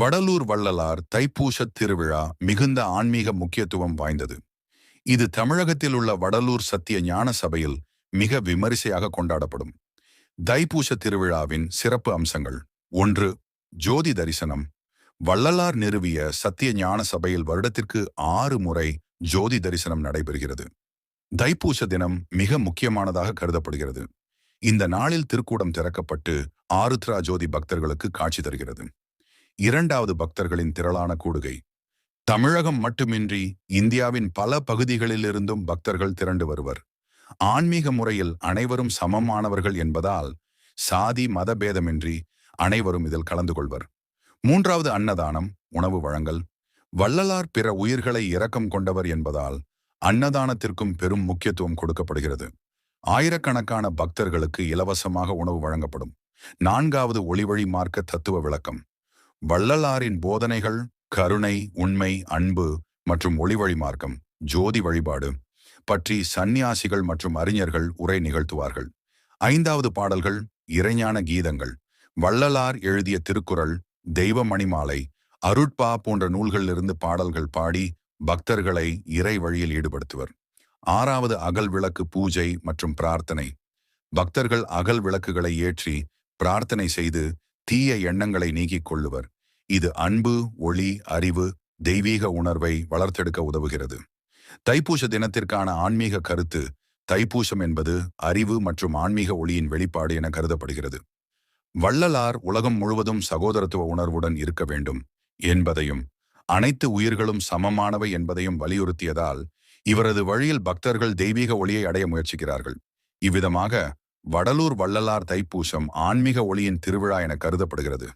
வடலூர் வள்ளலார் தைப்பூசத் திருவிழா மிகுந்த ஆன்மீக முக்கியத்துவம் வாய்ந்தது. இது தமிழகத்தில் உள்ள வடலூர் சத்திய ஞான சபையில் மிக விமரிசையாக கொண்டாடப்படும். தைப்பூச திருவிழாவின் சிறப்பு அம்சங்கள். ஒன்று ஜோதி தரிசனம். வள்ளலார் நிறுவிய சத்திய ஞான சபையில் வருடத்திற்கு ஆறு முறை ஜோதி தரிசனம் நடைபெறுகிறது. தைப்பூச தினம் மிக முக்கியமானதாக கருதப்படுகிறது. இந்த நாளில் திருக்கூடம் திறக்கப்பட்டு ஆருத்ரா ஜோதி பக்தர்களுக்கு காட்சி தருகிறது. இரண்டாவது பக்தர்களின் திரளான கூடுகை. தமிழகம் மட்டுமின்றி இந்தியாவின் பல பகுதிகளிலிருந்தும் பக்தர்கள் திரண்டு வருவர். ஆன்மீக முறையில் அனைவரும் சமமானவர்கள் என்பதால் சாதி மதபேதமின்றி அனைவரும் இதில் கலந்து கொள்வர். மூன்றாவது அன்னதானம் உணவு வழங்கல். வள்ளலார் பிற உயிர்களை இரக்கம் கொண்டவர் என்பதால் அன்னதானத்திற்கும் பெரும் முக்கியத்துவம் கொடுக்கப்படுகிறது. ஆயிரக்கணக்கான பக்தர்களுக்கு இலவசமாக உணவு வழங்கப்படும். நான்காவது ஒளிவழி மார்க்க தத்துவ விளக்கம். வள்ளலாரின் போதனைகள் கருணை உண்மை அன்பு மற்றும் ஒளிவழி மார்க்கம் ஜோதி வழிபாடு பற்றி சந்நியாசிகள் மற்றும் அறிஞர்கள் உரை நிகழ்த்துவார்கள். ஐந்தாவது பாடல்கள் இறைஞான கீதங்கள். வள்ளலார் எழுதிய திருக்குறள் தெய்வ மணிமாலை அருட்பா போன்ற நூல்களிலிருந்து பாடல்கள் பாடி பக்தர்களை இறை வழியில் ஈடுபடுத்துவர். ஆறாவது அகல் விளக்கு பூஜை மற்றும் பிரார்த்தனை. பக்தர்கள் அகல் விளக்குகளை ஏற்றி பிரார்த்தனை செய்து தீய எண்ணங்களை நீக்கிக் கொள்ளுவர் இது அன்பு ஒளி அறிவு தெய்வீக உணர்வை வளர்த்தெடுக்க உதவுகிறது. தைப்பூச தினத்திற்கான ஆன்மீக கருத்து தைப்பூசம் என்பது அறிவு மற்றும் ஆன்மீக ஒளியின் வெளிப்பாடு என கருதப்படுகிறது. வள்ளலார் உலகம் முழுவதும் சகோதரத்துவ உணர்வுடன் இருக்க வேண்டும் என்பதையும் அனைத்து உயிர்களும் சமமானவை என்பதையும் வலியுறுத்தியதால் இவரது வழியில் பக்தர்கள் தெய்வீக ஒளியை அடைய முயற்சிக்கிறார்கள். இவ்விதமாக வடலூர் வள்ளலார் தைப்பூசம் ஆன்மீக ஒளியின் திருவிழா என கருதப்படுகிறது.